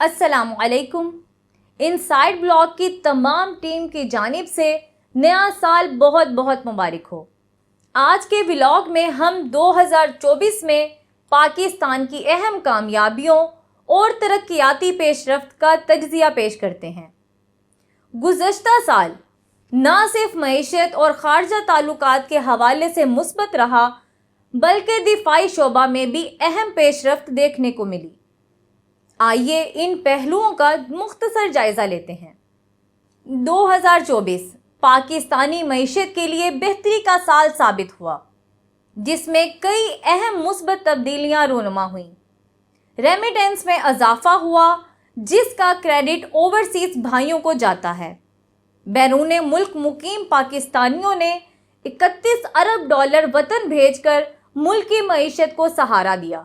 السلام علیکم۔ Inside blog کی تمام ٹیم کی جانب سے نیا سال بہت بہت مبارک ہو۔ آج کے ولاگ میں ہم دو ہزار چوبیس میں پاکستان کی اہم کامیابیوں اور ترقیاتی پیش رفت کا تجزیہ پیش کرتے ہیں۔ گزشتہ سال نہ صرف معیشت اور خارجہ تعلقات کے حوالے سے مثبت رہا، بلکہ دفاعی شعبہ میں بھی اہم پیش رفت دیکھنے کو ملی۔ آئیے ان پہلوؤں کا مختصر جائزہ لیتے ہیں۔ دو ہزار چوبیس، پاکستانی معیشت کے لیے بہتری کا سال ثابت ہوا، جس میں کئی اہم مثبت تبدیلیاں رونما ہوئیں۔ ریمیٹنس میں اضافہ ہوا، جس کا کریڈٹ اوورسیز بھائیوں کو جاتا ہے۔ بیرون ملک مقیم پاکستانیوں نے اکتیس ارب ڈالر وطن بھیج کر ملک کی معیشت کو سہارا دیا۔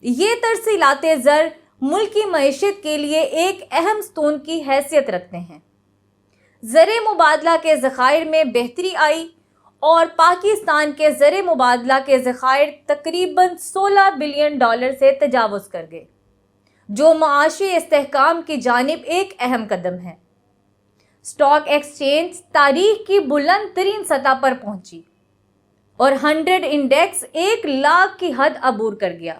یہ ترسیلات زر ملکی معیشت کے لیے ایک اہم ستون کی حیثیت رکھتے ہیں۔ زر مبادلہ کے ذخائر میں بہتری آئی اور پاکستان کے زر مبادلہ کے ذخائر تقریباً سولہ بلین ڈالر سے تجاوز کر گئے، جو معاشی استحکام کی جانب ایک اہم قدم ہے۔ سٹاک ایکسچینج تاریخ کی بلند ترین سطح پر پہنچی اور ہنڈریڈ انڈیکس ایک لاکھ کی حد عبور کر گیا۔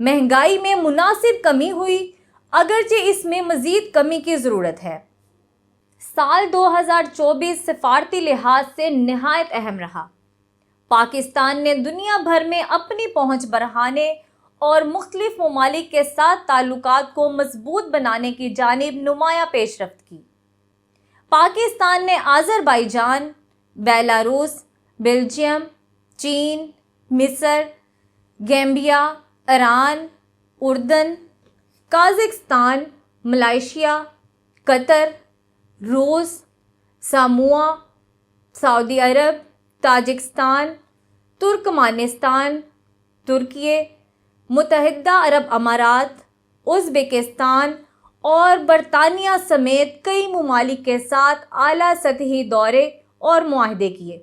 مہنگائی میں مناسب کمی ہوئی، اگرچہ اس میں مزید کمی کی ضرورت ہے۔ سال دو ہزار چوبیس سفارتی لحاظ سے نہایت اہم رہا۔ پاکستان نے دنیا بھر میں اپنی پہنچ بڑھانے اور مختلف ممالک کے ساتھ تعلقات کو مضبوط بنانے کی جانب نمایاں پیش رفت کی۔ پاکستان نے Azerbaijan Belarus, Belgium, چین، مصر، گیمبیا ایران، اردن کازکستان ملائیشیا، قطر، روس ساموا سعودی عرب، تاجکستان، ترکمانستان ترکی متحدہ عرب امارات، ازبکستان اور برطانیہ سمیت کئی ممالک کے ساتھ اعلیٰ سطحی دورے اور معاہدے کیے۔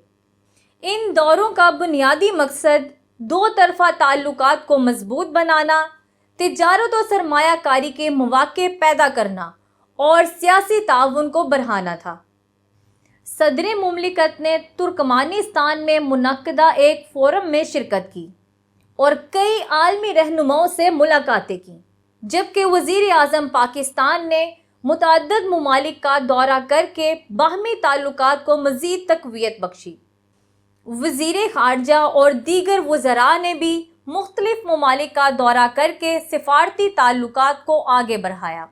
ان دوروں کا بنیادی مقصد دو طرفہ تعلقات کو مضبوط بنانا، تجارت و سرمایہ کاری کے مواقع پیدا کرنا اور سیاسی تعاون کو بڑھانا تھا۔ صدر مملکت نے ترکمانستان میں منعقدہ ایک فورم میں شرکت کی اور کئی عالمی رہنماؤں سے ملاقاتیں کی، جبکہ وزیر اعظم پاکستان نے متعدد ممالک کا دورہ کر کے باہمی تعلقات کو مزید تقویت بخشی۔ وزیر خارجہ اور دیگر وزراء نے بھی مختلف ممالک کا دورہ کر کے سفارتی تعلقات کو آگے بڑھایا۔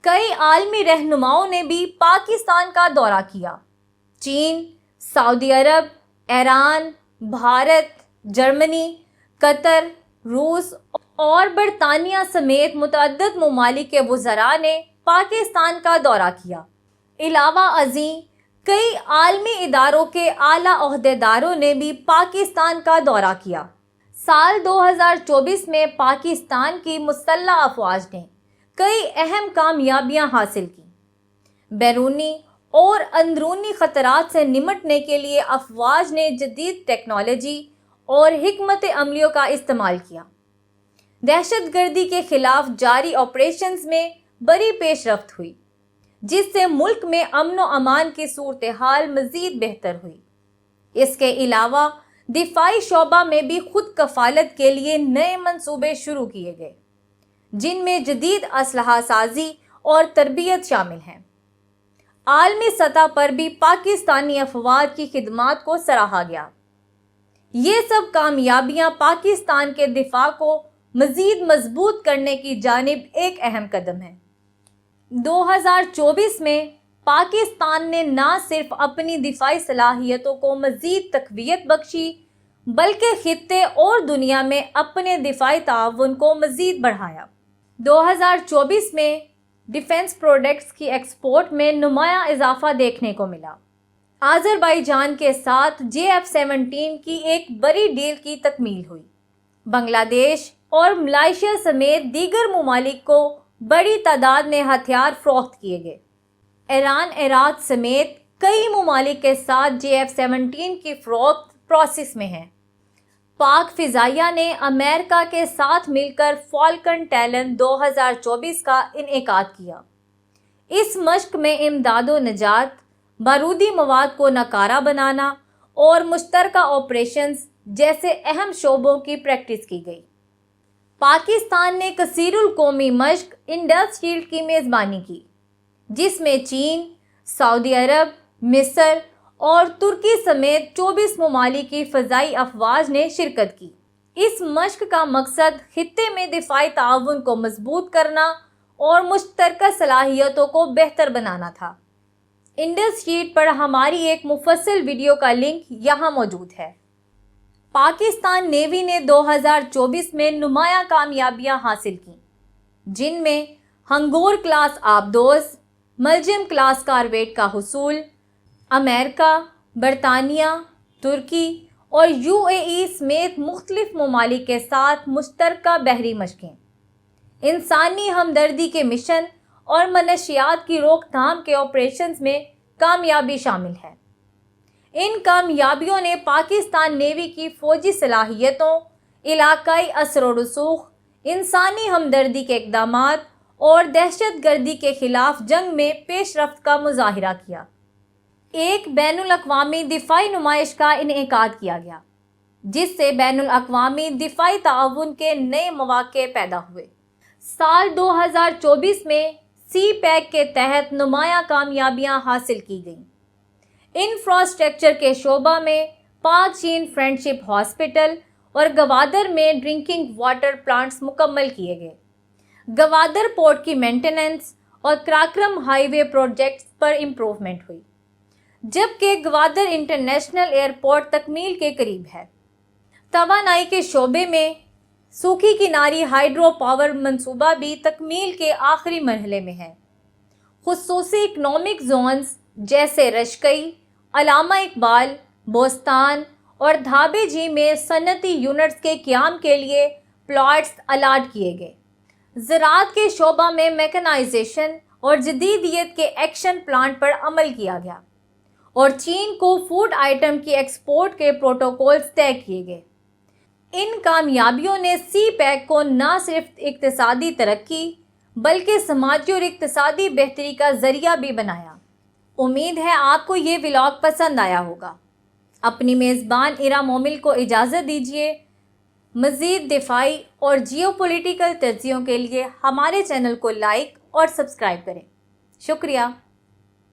کئی عالمی رہنماؤں نے بھی پاکستان کا دورہ کیا۔ چین، سعودی عرب، ایران، بھارت، جرمنی، قطر، روس اور برطانیہ سمیت متعدد ممالک کے وزراء نے پاکستان کا دورہ کیا۔ علاوہ ازیں کئی عالمی اداروں کے اعلیٰ عہدے داروں نے بھی پاکستان کا دورہ کیا۔ سال دو ہزار چوبیس میں پاکستان کی مسلح افواج نے کئی اہم کامیابیاں حاصل کی بیرونی اور اندرونی خطرات سے نمٹنے کے لیے افواج نے جدید ٹیکنالوجی اور حکمت عملیوں کا استعمال کیا۔ دہشت گردی کے خلاف جاری آپریشنز میں بڑی پیش رفت ہوئی۔ جس سے ملک میں امن و امان کی صورتحال مزید بہتر ہوئی۔ اس کے علاوہ، دفاعی شعبہ میں بھی خود کفالت کے لیے نئے منصوبے شروع کیے گئے، جن میں جدید اسلحہ سازی اور تربیت شامل ہیں۔ عالمی سطح پر بھی پاکستانی افواج کی خدمات کو سراہا گیا۔ یہ سب کامیابیاں پاکستان کے دفاع کو مزید مضبوط کرنے کی جانب ایک اہم قدم ہے دو ہزار چوبیس میں پاکستان نے نہ صرف اپنی دفاعی صلاحیتوں کو مزید تقویت بخشی، بلکہ خطے اور دنیا میں اپنے دفاعی تعاون کو مزید بڑھایا۔ دو ہزار چوبیس میں ڈیفنس پروڈکٹس کی ایکسپورٹ میں نمایاں اضافہ دیکھنے کو ملا۔ آذر بائی جان کے ساتھ جے ایف سیونٹین کی ایک بڑی ڈیل کی تکمیل ہوئی۔ بنگلہ دیش اور ملائیشیا سمیت دیگر ممالک کو بڑی تعداد میں ہتھیار فروخت کیے گئے۔ ایران، عراق سمیت کئی ممالک کے ساتھ جے ایف سیونٹین کی فروخت پروسیس میں ہے پاک فضائیہ نے امریکہ کے ساتھ مل کر فالکن ٹیلن دو ہزار چوبیس کا انعقاد کیا۔ اس مشق میں امداد و نجات بارودی مواد کو ناکارہ بنانا اور مشترکہ آپریشنز جیسے اہم شعبوں کی پریکٹس کی گئی۔ پاکستان نے کثیر القومی مشق انڈس شیلڈ کی میزبانی کی، جس میں چین، سعودی عرب، مصر اور ترکی سمیت چوبیس ممالک کی فضائی افواج نے شرکت کی۔ اس مشق کا مقصد خطے میں دفاعی تعاون کو مضبوط کرنا اور مشترکہ صلاحیتوں کو بہتر بنانا تھا۔ انڈس شیٹ پر ہماری ایک مفصل ویڈیو کا لنک یہاں موجود ہے۔ پاکستان نیوی نے دو ہزار چوبیس میں نمایاں کامیابیاں حاصل کی جن میں ہنگور کلاس آبدوز، ملجم کلاس کارویٹ کا حصول، امریکہ، برطانیہ، ترکی اور یو اے ای سمیت مختلف ممالک کے ساتھ مشترکہ بحری مشقیں۔ انسانی ہمدردی کے مشن اور منشیات کی روک تھام کے آپریشنز میں کامیابی شامل ہے۔ ان کامیابیوں نے پاکستان نیوی کی فوجی صلاحیتوں، علاقائی اثر و رسوخ، انسانی ہمدردی کے اقدامات اور دہشت گردی کے خلاف جنگ میں پیش رفت کا مظاہرہ کیا۔ ایک بین الاقوامی دفاعی نمائش کا انعقاد کیا گیا، جس سے بین الاقوامی دفاعی تعاون کے نئے مواقع پیدا ہوئے۔ سال دو ہزار چوبیس میں سی پیک کے تحت نمایاں کامیابیاں حاصل کی گئیں۔ انفراسٹرکچر کے شعبہ میں پاک چین فرینڈشپ ہاسپٹل اور گوادر میں ڈرنکنگ واٹر پلانٹس مکمل کیے گئے۔ گوادر پورٹ کی مینٹیننس اور کراکرم ہائی وے پروجیکٹس پر امپروومنٹ ہوئی، جبکہ گوادر انٹرنیشنل ایئرپورٹ تکمیل کے قریب ہے۔ توانائی کے شعبے میں سوکھی کناری ہائیڈرو پاور منصوبہ بھی تکمیل کے آخری مرحلے میں ہے۔ خصوصی اکنامک زونز جیسے رشکئی، علامہ اقبال، بوستان اور دھابے جی میں صنعتی یونٹس کے قیام کے لیے پلاٹس الاٹ کیے گئے۔ زراعت کے شعبہ میں میکنائزیشن اور جدیدیت کے ایکشن پلانٹ پر عمل کیا گیا اور چین کو فوڈ آئٹم کی ایکسپورٹ کے پروٹوکولز طے کیے گئے۔ ان کامیابیوں نے سی پیک کو نہ صرف اقتصادی ترقی بلکہ سماجی اور اقتصادی بہتری کا ذریعہ بھی بنایا۔ امید ہے آپ کو یہ ولاگ پسند آیا ہوگا۔ اپنی میزبان ارا مومل کو اجازت دیجیے مزید دفاعی اور جیو پولیٹیکل تجزیوں کے لیے ہمارے چینل کو لائک اور سبسکرائب کریں۔ شکریہ۔